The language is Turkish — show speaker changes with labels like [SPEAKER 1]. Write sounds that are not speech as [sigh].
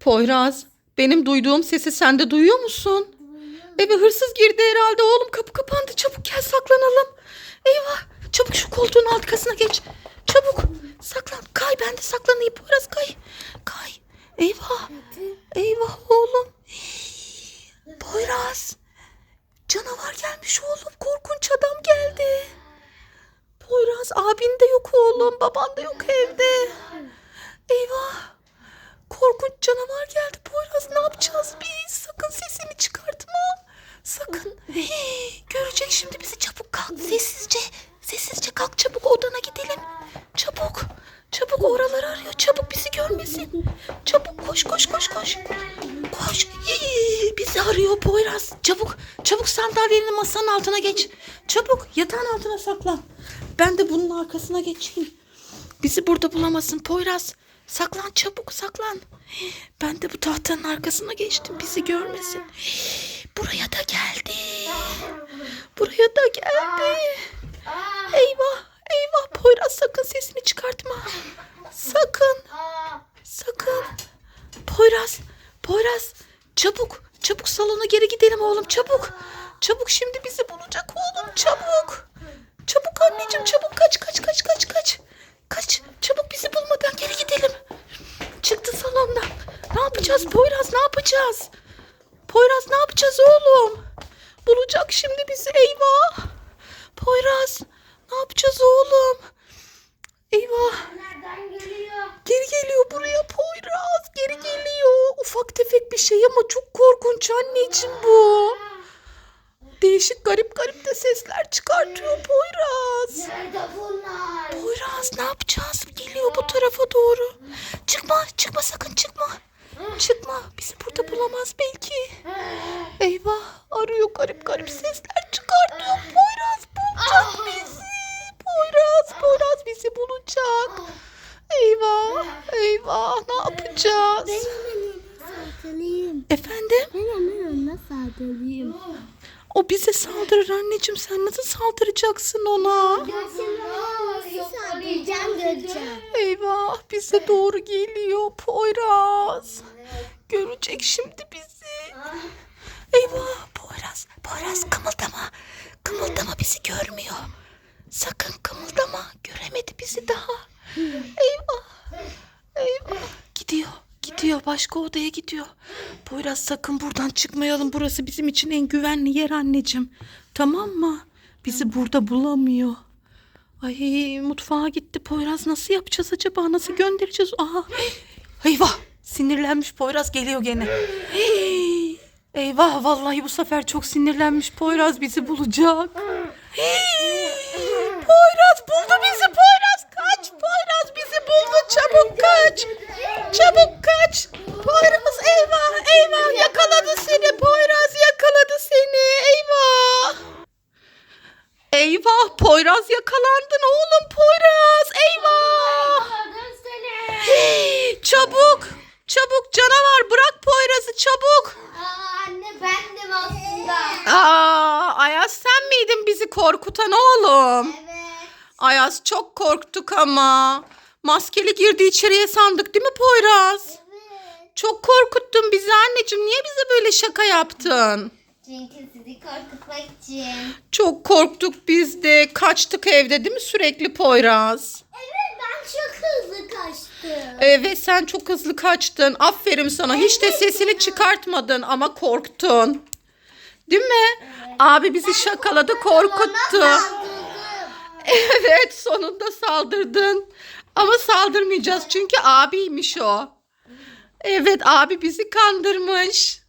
[SPEAKER 1] Poyraz, benim duyduğum sesi sen de duyuyor musun? Eve hırsız girdi herhalde oğlum. Kapı kapandı. Çabuk gel saklanalım. Eyvah. Çabuk şu koltuğun arkasına geç. Çabuk. Saklan. Kay ben de saklanayım. Poyraz kay. Kay. Eyvah. Eyvah oğlum. Poyraz. Canavar gelmiş oğlum. Korkunç adam geldi. Poyraz abin de yok oğlum. Baban da yok evde. Eyvah. Korkunç canavar geldi Poyraz. Ne yapacağız biz? Sakın sesini çıkartma. Sakın. [laughs] Hii, görecek şimdi bizi. Çabuk kalk sessizce. Sessizce kalk çabuk odana gidelim. Çabuk. Çabuk oraları arıyor. Çabuk bizi görmesin. Çabuk koş koş koş koş. Koş. Hii, bizi arıyor Poyraz. Çabuk. Çabuk sandalyenin masanın altına geç. Çabuk yatağın altına saklan. Ben de bunun arkasına geçeyim. Bizi burada bulamasın Poyraz. Saklan çabuk saklan. Ben de bu tahtanın arkasına geçtim bizi görmesin. Buraya da geldi. Buraya da geldi. Eyvah eyvah Poyraz sakın sesini çıkartma. Sakın sakın. Poyraz Poyraz çabuk çabuk salona geri gidelim oğlum çabuk. Çabuk şimdi bizi bulacak oğlum çabuk. Çabuk anneciğim çabuk kaç kaç kaç kaç kaç. Kaç çabuk bizi bulmadan geri gidelim. Ne yapacağız Poyraz ne yapacağız? Poyraz ne yapacağız oğlum? Bulacak şimdi bizi eyvah. Poyraz ne yapacağız oğlum? Eyvah.
[SPEAKER 2] Nereden geliyor?
[SPEAKER 1] Geri geliyor buraya Poyraz. Geri geliyor. Ufak tefek bir şey ama çok korkunç anneciğim bu. Değişik garip garip de sesler çıkartıyor Poyraz.
[SPEAKER 2] Nerede bunlar?
[SPEAKER 1] Poyraz ne yapacağız? Geliyor bu tarafa doğru. Çıkma çıkma sakın çıkma. Çıkma bizi burada bulamaz belki. Eyvah arıyor garip garip sesler çıkartıyor. Poyraz bulacak bizi. Poyraz Poyraz bizi bulacak. Eyvah eyvah ne yapacağız?
[SPEAKER 2] Saldırayım.
[SPEAKER 1] Efendim?
[SPEAKER 2] Ben hemen ona saldırayım.
[SPEAKER 1] O bize saldırır anneciğim sen nasıl saldıracaksın ona?
[SPEAKER 2] Saldıracağım göreceğim.
[SPEAKER 1] Eyvah bize doğru geliyor Poyraz. Görecek şimdi bizi. Eyvah Poyraz, Poyraz kımıldama. Kımıldama bizi görmüyor. Sakın kımıldama. Göremedi bizi daha. Eyvah. Eyvah. Gidiyor. Gidiyor. Başka odaya gidiyor. Poyraz sakın buradan çıkmayalım. Burası bizim için en güvenli yer anneciğim. Tamam mı? Bizi burada bulamıyor. Ay mutfağa gitti Poyraz. Nasıl yapacağız acaba? Nasıl göndereceğiz? Aha. Eyvah. Sinirlenmiş Poyraz geliyor gene. Eyvah vallahi bu sefer çok sinirlenmiş Poyraz bizi bulacak. Poyraz buldu bizi Poyraz kaç Poyraz bizi buldu çabuk kaç çabuk kaç Poyraz eyvah eyvah yakaladı seni Poyraz yakaladı seni eyvah Eyvah Poyraz yakalandın oğlum Poyraz eyvah. Hey, çabuk çabuk canavar bırak Poyraz'ı çabuk
[SPEAKER 2] Aa, anne bendim aslında.
[SPEAKER 1] Aa, Ayaz sen miydin bizi korkutan oğlum?
[SPEAKER 2] Evet.
[SPEAKER 1] Ayaz çok korktuk ama. Maskeli girdi içeriye sandık değil mi Poyraz?
[SPEAKER 2] Evet.
[SPEAKER 1] Çok korkuttun bizi anneciğim. Niye bize böyle şaka yaptın?
[SPEAKER 2] Çünkü sizi korkutmak için.
[SPEAKER 1] Çok korktuk biz de. Kaçtık evde değil mi sürekli Poyraz?
[SPEAKER 2] Evet ben çok hızlı kaçtım.
[SPEAKER 1] Evet sen çok hızlı kaçtın. Aferin sana. Hiç de sesini çıkartmadın ama korktun. Değil mi? Abi bizi şakaladı, korkuttu. [laughs] Evet sonunda saldırdın. Ama saldırmayacağız çünkü abiymiş o. Evet abi bizi kandırmış.